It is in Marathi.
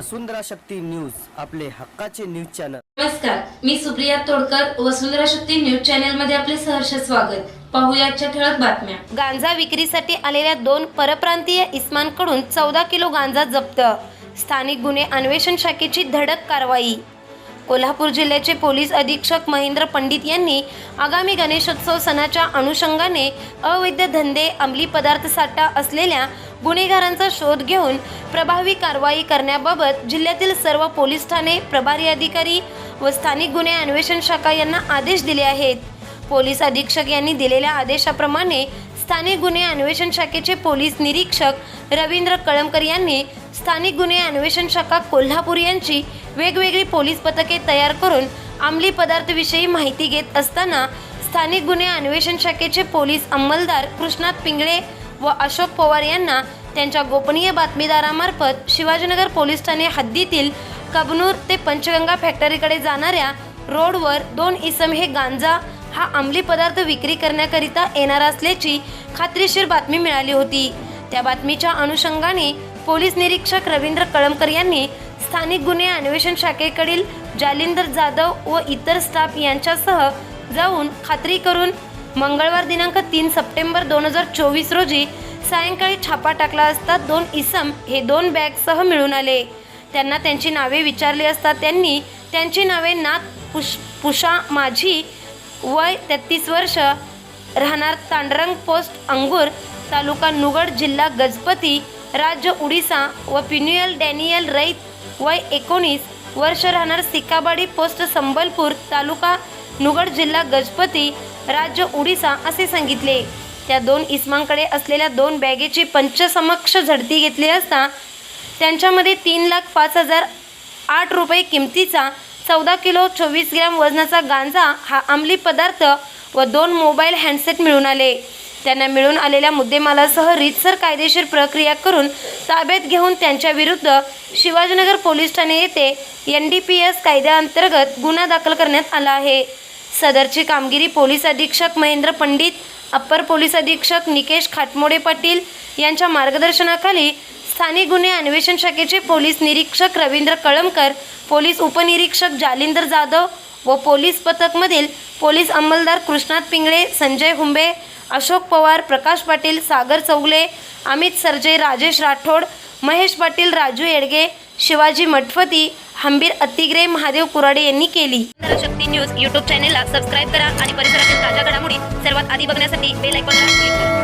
वसुंधरा शक्ती न्यूज आपले हक्काचे न्यूज चॅनल. नमस्कार मी सुप्रिया तोडकर वसुंधरा शक्ती न्यूज चॅनलमध्ये आपले सहर्ष स्वागत. पाहूया आजच्या ठळक बातम्या. गांजा विक्रीसाठी आलेल्या दोन परप्रांतीय इस्मांकडून चौदा किलो गांजा जप्त. स्थानिक गुन्हे अन्वेषण शाखेची धडक कारवाई. कोल्हापूर जिल्ह्याचे पोलीस अधीक्षक महेंद्र पंडित यांनी आगामी गणेशोत्सव सणाच्या अनुषंगाने अवैध धंदे अंमली पदार्थ साठा असलेल्या गुन्हेगारांचा शोध घेऊन प्रभावी कारवाई करण्याबाबत जिल्ह्यातील सर्व पोलीस ठाणे प्रभारी अधिकारी व स्थानिक गुन्हे अन्वेषण शाखा यांना आदेश दिले आहेत. पोलीस अधीक्षक यांनी दिलेल्या आदेशाप्रमाणे स्थानिक गुन्हे अन्वेषण शाखेचे पोलीस निरीक्षक रवींद्र कळमकर यांनी स्थानिक गुन्हे अन्वेषण शाखा कोल्हापूर यांची वेगवेगळी पोलीस पथके तयार करून अंमली पदार्थविषयी माहिती घेत असताना स्थानिक गुन्हे अन्वेषण शाखेचे पोलीस अंमलदार कृष्णात पिंगळे व अशोक पवार यांना त्यांच्या गोपनीय बातमीदारामार्फत शिवाजीनगर पोलीस ठाणे हद्दीतील कबनूर ते पंचगंगा फॅक्टरीकडे जाणाऱ्या रोडवर दोन इसम हे गांजा हा अंमली पदार्थ विक्री करण्याकरिता येणार असल्याची खात्रीशीर बातमी मिळाली होती. त्या बातमीच्या अनुषंगाने पोलीस निरीक्षक रवींद्र कळमकर यांनी स्थानिक गुन्हे अन्वेषण शाखेकडील जालिंदर जाधव व इतर स्टाफ यांच्यासह जाऊन खात्री करून मंगळवार दिनांक तीन सप्टेंबर दोन हजार चोवीस रोजी सायंकाळी छापा टाकला असता दोन इसम हे दोन बॅगसह मिळून आले. त्यांना त्यांची नावे विचारली असता त्यांनी त्यांची नावे नाथ पुष पुषा माझी वय तेहतीस वर्ष राहणार तांडरंग पोस्ट अंगूर तालुका नुगड जिल्हा गजपती राज्य उडिसा व पिन्युअल डॅनियल रईत वय एकोणीस वर्ष राहणार सिकाबाडी पोस्ट संबलपूर तालुका नुगड जिल्हा गजपती राज्य उडिसा असे सांगितले. त्या दोन इस्मांकडे असलेल्या दोन बॅगेची पंचसमक्ष झडती घेतली असता त्यांच्यामध्ये तीन लाख पाच हजार आठ रुपये किमतीचा चौदा किलो चोवीस ग्रॅम वजनाचा गांजा हा अंमली पदार्थ व दोन मोबाईल हँडसेट मिळून आले. त्यांना मिळून आलेल्या मुद्देमालासह रीतसर कायदेशीर प्रक्रिया करून ताब्यात घेऊन त्यांच्याविरुद्ध शिवाजीनगर पोलीस ठाणे येथे एन डी पी एस कायद्याअंतर्गत गुन्हा दाखल करण्यात आला आहे. सदरची कामगिरी पोलीस अधीक्षक महेंद्र पंडित अप्पर पोलीस अधीक्षक निकेश खाटमोडे पाटील यांच्या मार्गदर्शनाखाली स्थानिक गुन्हे अन्वेषण शाखेचे पोलीस निरीक्षक रवींद्र कळमकर पोलीस उपनिरीक्षक जालिंदर जाधव व पोलीस पथकमधील पोलीस अंमलदार कृष्णात पिंगळे संजय हुंबे अशोक पवार प्रकाश पाटील सागर चौगले अमित सरजे राजेश राठोड महेश पाटील राजू येडगे शिवाजी मठपती हंबीर अतिग्रे महादेव कुराडे यांनी केली. शक्ती न्यूज युट्यूब चॅनेलला सबस्क्राईब करा आणि परिसरातील ताज्या घडामोडी सर्वात आधी बघण्यासाठी बेल आयकॉनला क्लिक करा.